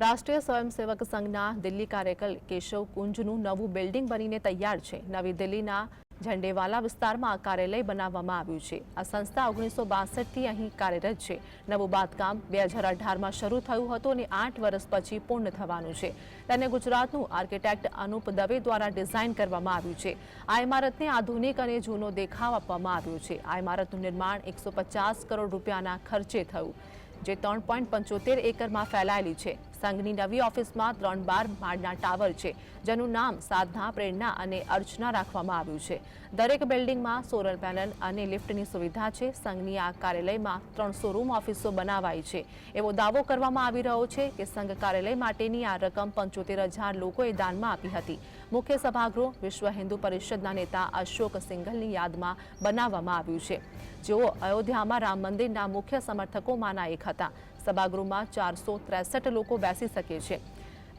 રાષ્ટ્રીય સ્વયંસેવક સંઘના દિલ્હી કાર્યકર કેશવ કુંજનું નવું બિલ્ડિંગ બનીને તૈયાર છે. નવી દિલ્હીના ઝંડેવાલા વિસ્તારમાં કાર્યાલય બનાવવામાં આવ્યું છે. આ સંસ્થા ઓગણીસો બાસઠથી અહીં કાર્યરત છે. નવું બાંધકામ બે હજાર અઢારમાં શરૂ થયું હતું અને આઠ વર્ષ પછી પૂર્ણ થવાનું છે. તેને ગુજરાતનું આર્કિટેક્ટ અનુપ દવે દ્વારા ડિઝાઇન કરવામાં આવ્યું છે. આ ઇમારતને આધુનિક અને જૂનો દેખાવ આપવામાં આવ્યો છે. આ ઇમારતનું નિર્માણ એકસો પચાસ કરોડ રૂપિયાના ખર્ચે થયું, જે ત્રણ એકરમાં ફેલાયેલી છે. સંઘની નવી ઓફિસમાં ત્રણ બાર માળના ટાવર છે, જેનું નામ સાધના, પ્રેરણા અને અર્ચના રાખવામાં આવ્યું છે. દરેક બિલ્ડિંગમાં સોલર પેનલ અને લિફ્ટની સુવિધા છે. સંઘની આ કાર્યાલયમાં ત્રણસો રૂમ ઓફિસો બનાવાઈ છે. એવો દાવો કરવામાં આવી રહ્યો છે કે સંઘ કાર્યાલય માટેની આ રકમ પંચોતેર હજાર લોકોએ દાનમાં આપી હતી. મુખ્ય સભાગૃહ વિશ્વ હિન્દુ પરિષદના નેતા અશોક સિંઘલની યાદમાં બનાવવામાં આવ્યું છે. જેઓ અયોધ્યામાં રામ મંદિરના મુખ્ય સમર્થકોમાંના એક હતા. સભાગૃહમાં ચારસો ત્રેસઠ લોકો બેસી શકે છે.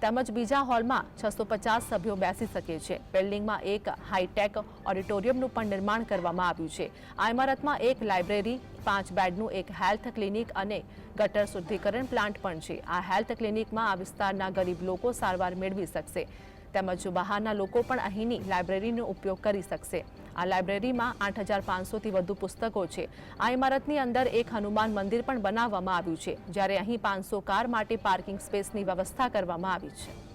તેમજ બીજા હોલમાં છસો પચાસ સભ્યો બેસી શકે છે. બિલ્ડિંગમાં એક હાઈટેક ઓડિટોરિયમનું પણ નિર્માણ કરવામાં આવ્યું છે. આ ઇમારતમાં એક લાઇબ્રેરી, પાંચ બેડનું એક હેલ્થ ક્લિનિક અને ગટર શુદ્ધિકરણ પ્લાન્ટ પણ છે. આ હેલ્થ ક્લિનિકમાં આ વિસ્તારના ગરીબ લોકો સારવાર મેળવી શકશે. તેમજ બહારના લોકો પણ અહીંની લાઇબ્રેરીનો ઉપયોગ કરી શકશે. આ લાઇબ્રેરીમાં આઠ હજાર પાંચસોથી વધુ પુસ્તકો છે. આ ઇમારતની અંદર એક હનુમાન મંદિર પણ બનાવવામાં આવ્યું છે, જ્યારે અહીં પાંચસો કાર માટે પાર્કિંગ સ્પેસની વ્યવસ્થા કરવામાં આવી છે.